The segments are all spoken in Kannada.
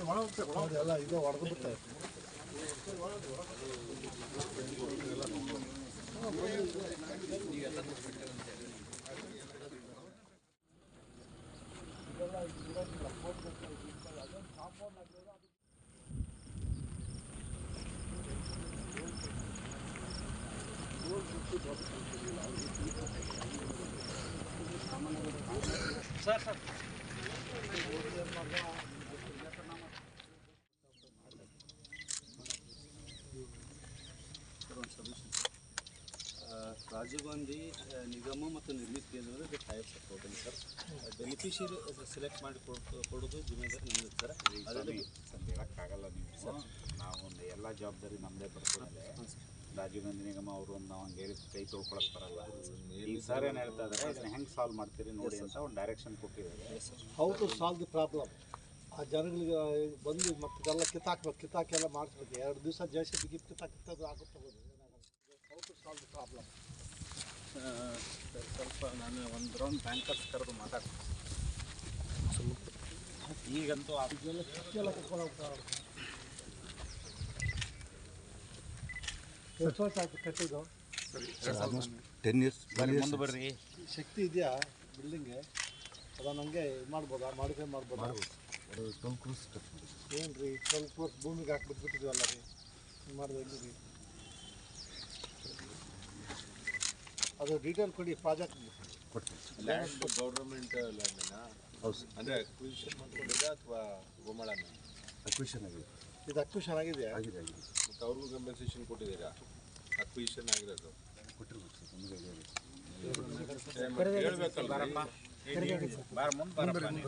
ಎಲ್ಲ ಬಿಟ್ಬಿಡೋದು. ಎಲ್ಲ ಇದು ಸರ್ ಬಿಟ್ಟೆ ರಾಜೀವ್ ಗಾಂಧಿ ನಿಗಮ ಮತ್ತು ನಿರ್ಮಿತಿ ಕೇಂದ್ರದ type support sir. Beneficiary select ಮಾಡಿ ಕೊಡ್- ಕೊಡೋದು ಜಿಮ್ಮೆದಾರಿ ನಮ್ಮದು ಸರ್. ಅದರಲ್ಲಿ ಅಂತ ಹೇಳಕ್ಕಾಗಲ್ಲ ನೀವು. ನಾವು ಒಂದು ಎಲ್ಲ ಜವಾಬ್ದಾರಿ ನಮ್ಮದೇ ಬರ್ತದೆ ರಾಜೀವ್ ಗಾಂಧಿ ನಿಗಮ ಅವರು ಒಂದು ನಾವು ಹಂಗೆ ಕೈ ತೊಳ್ಕೊಳಕ್ ಬರಲ್ಲ. ಈಗ ಸರ್ ಏನು ಹೇಳ್ತಾ ಇದಾರೆ ಇದನ್ನ ಹೆಂಗೆ ಸಾಲ್ವ್ ಮಾಡ್ತೀರಿ ನೋಡಿ ಅಂತ ಒಂದು ಡೈರೆಕ್ಷನ್ ಕೊಟ್ಟಿದ್ದಾರೆ. How to solve the problem ಆ ಜನಗಳಿಗೆ ಬಂದು ಮತ್ತೆ ಇದೆಲ್ಲ ಕಿತ್ತಾಕ್ಬೇಕು ಕಿತ್ತಾಕಿ ಎಲ್ಲ ಮಾಡಿಸ್ಬೇಕು. ಎರಡು ದಿವಸ ಜಾಸ್ತಿ ಬಿಗಿ ಬಿ ಕಿತ್ತಾಕ್ ಕಿತ್ತೋದು ಆಗುತ್ತೆ how to solve the problem ಸ್ವಲ್ಪ ನಾನು ಒಂದು ರೌಂಡ್ ಬ್ಯಾಂಕರ್ಸ್ ಕರೆದು ಮಾತಾಡ್ತೀನಿ. ಈಗಂತೂ ಆ ಎಲ್ಲ ಕರ್ಕೊಂಡು ಹೋಗ್ತಾರೆ ಎಷ್ಟು ವರ್ಷ ಆಯ್ತು ಕಟ್ಟಿದ್ದು ಟೆನ್ ಇಯರ್ಸ್ ಬರ್ರಿ ಮುಂದೆ ಬರ್ರಿ. ಶಕ್ತಿ ಇದೆಯಾ ಬಿಲ್ಡಿಂಗ್ ಅದನ್ನ ಹಂಗೆ ಇದು ಮಾಡ್ಬೋದಾ? ಮಾಡಿಫೈ ಮಾಡ್ಬೋದಾ? ಟ್ವೆಲ್ ಕ್ರೂಸ್ ಏನು ರೀ ಸ್ವಲ್ಪ ವರ್ಷ ಭೂಮಿಗೆ ಹಾಕ್ಬಿಟ್ಬಿಟ್ಟಿದ್ವಲ್ಲ ರೀ? ಮಾಡಿದ್ರೆ ಹೆಂಗೆ ರೀ ಅದು ಡೀಟೇಲ್ ಕೊಡಿ ಪ್ರಾಜೆಕ್ಟ್ ಲ್ಯಾಂಡ್ ಗೌರ್ಮೆಂಟ್ ಲ್ಯಾಂಡ್ನ ಹೌದು. ಅಂದ್ರೆ ಅಕ್ವಿಸಿಷನ್ ಮಾಡ್ಕೊಂಡಿದ್ದ ಅಥವಾ ಗೋಮಾಳನ? ಅಕ್ವಿಷನ್ ಆಗಿದೆ. ಇದು ಅಷ್ಟು ಚೆನ್ನಾಗಿದೆ ಆಗಿದೆ ಆಗಿದೆ. ಮತ್ತು ಅವ್ರಿಗೂ ಕಂಪೆನ್ಸೇಷನ್ ಕೊಟ್ಟಿದ್ದೀರಾ? ಅಕ್ವಿಷನ್ ಆಗಿರೋದು ಕೊಟ್ಟಿರ್ಬೇಕು ಸರ್ ನಮಗೆ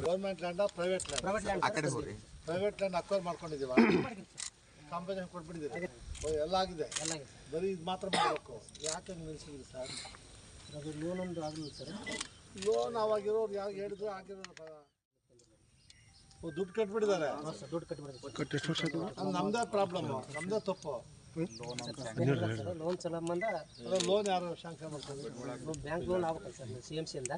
ಗೌರ್ಮೆಂಟ್ ಲ್ಯಾಂಡ ಪ್ರೈವೇಟ್ ಲ್ಯಾಂಡ್ ಆ ಕಡೆ ಹೋಗ್ರಿ. ಪ್ರೈವೇಟ್ ಲ್ಯಾಂಡ್ ಅಕ್ವೈರ್ ಮಾಡ್ಕೊಂಡಿದ್ದೀವ? ಕಾಂಪನ್ಸೇಷನ್ ಕೊಟ್ಬಿಟ್ಟಿದ್ದೀರಿ? ಎಲ್ಲ ಆಗಿದೆ? ಬರೀ ಇದು ಮಾತ್ರ ಮಾಡಬೇಕು. ಯಾಕೆ ಹಂಗೆ ನಿಲ್ಸಿದ್ರಿ ಸರ್? ಅದು ಲೋನ್ ಒಂದು ಆಗಲಿಲ್ಲ ಸರ್. ಲೋನ್ ಅವಾಗಿರೋರು ಯಾರು ಹೇಳಿದ್ರು ಆಗಿರೋದು ದುಡ್ಡು ಕಟ್ಬಿಟ್ಟಿದ್ದಾರೆ. ಸರ್ ದುಡ್ಡು ನಮ್ದೇ ಪ್ರಾಬ್ಲಮ್ ನಮ್ದೇ ತಪ್ಪು. ಲೋನ್ ಸಂಬಂಧ ಲೋನ್ ಯಾರು ಶಾಂಕ್ಷನ್ ಮಾಡ್ತಾರೆ? ಬ್ಯಾಂಕ್ ಲೋನ್ ಆಗ್ಬೇಕಲ್ಲ ಸರ್ ಸಿ ಎಂ ಸಿಯಿಂದ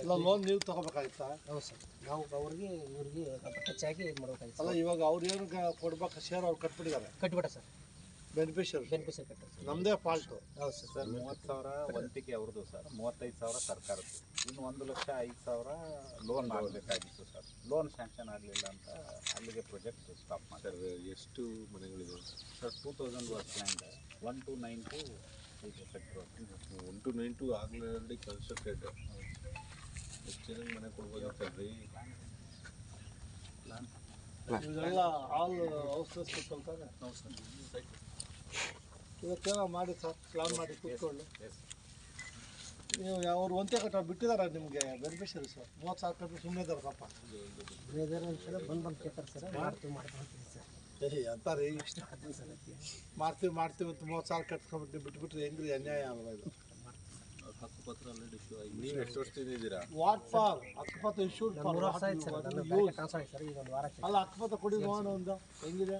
ಅಲ್ಲ ಲೋನ್ ನೀವು ತಗೋಬೇಕಾಗಿತ್ತಾ ಹೌದು ಸರ್ ನಾವು ಅವ್ರಿಗೆ ಇವ್ರಿಗೆ ಹೆಚ್ಚಾಗಿ ಇದು ಮಾಡ್ಬೇಕಾಗಿತ್ತು ಅಲ್ಲ ಇವಾಗ ಅವ್ರು ಏನು ಕೊಡ್ಬೇಕು? ಶೇರ್ ಅವ್ರು ಕಟ್ಬಿಟ್ಟಿದ್ದಾರೆ. ಕಟ್ಟಿಬಿಟ್ಟ ಸರ್. ಬೆನಿಫಿಷಿಯರಿ ಬೆನಿಫಿಷರಿ ಕಟ್ಟ ಸರ್ ನಮ್ಮದೇ ಫಾಲ್ಟು ಹೌದು ಸರ್. ಸರ್ ಮೂವತ್ತು ಸಾವಿರ ವಂತಿಕೆ ಅವ್ರದ್ದು ಸರ್. ಮೂವತ್ತೈದು ಸಾವಿರ ಸರ್ಕಾರದ್ದು. ಇನ್ನು ಒಂದು ಲಕ್ಷ ಐದು ಸಾವಿರ ಲೋನ್ ಆಗಬೇಕಾಗಿತ್ತು ಸರ್. ಲೋನ್ ಸ್ಯಾಂಕ್ಷನ್ ಆಗಲಿಲ್ಲ ಅಂತ ಅಲ್ಲಿಗೆ ಪ್ರಾಜೆಕ್ಟ್ ಸ್ಟಾಪ್ ಸರ್ ಎಷ್ಟು ಮನೆಗಳಿದೆ sir? Two thousand work land one two nine two one two nine two ಆಗಲಿ ಕನ್ಸ್ಟ್ರಕ್ಟೆಡ್ ಎಷ್ಟು ಜನಕ್ಕೆ ಮನೆ ಕೊಡ್ಬೋದಾಗ್ತದ್ರಿ ಇದೆಲ್ಲ ಆಲ್ ಹೌಸಸ್ ಕೊಡ್ತಾನೆ ಇವತ್ತೇನೋ ಮಾಡಿ ಸರ್ ಪ್ಲಾನ್ ಮಾಡಿ ಕೂತ್ಕೊಳ್ಳಿ. ನೀವು ಅವ್ರು ಒಂದೇ ಕಟ್ಟ ಬಿಟ್ಟಿದಾರ ನಿಮಗೆ ಬೆನಿಫಿಷರಿ ಸರ್ ಮೂವತ್ತು ಸಾವಿರ ಕಟ್ಟು ಸುಮ್ಮನೆ ಇದ್ದಾರೆ ಪಾಪ. ಬೇರೆ ಸರ್ ಬಂದು ಬಂದು ಕೇಳ್ತಾರೆ ಸರ್ ಮಾಡ್ತೀವಿ ಮಾಡ್ತೀವಿ ಸರ್ ಅಂತಾರೆ ಮಾಡ್ತೀವಿ ಮಾಡ್ತೀವಿ ಅಂತ ಮೂವತ್ತು ಸಾವಿರ ಕಟ್ಕೊಂಡ್ಬಿಟ್ಟು ಬಿಟ್ಬಿಟ್ರೆ ಹೆಂಗ್ರಿ ಅನ್ಯಾಯ ಅಲ್ವಾ ಇದು? ನೀವು ಎಷ್ಟು ವರ್ಷದಿಂದ ಇದ್ದೀರಾ? ವಾಟ್ ಫಾರ್ ಅಕ್ಕಪತ್ರ ಅಲ್ಲ ಅಕ್ಕಪತ್ರ ಕೊಡಿ ನೋಡೋಣ ಒಂದು. ಹೆಂಗಿದೆ?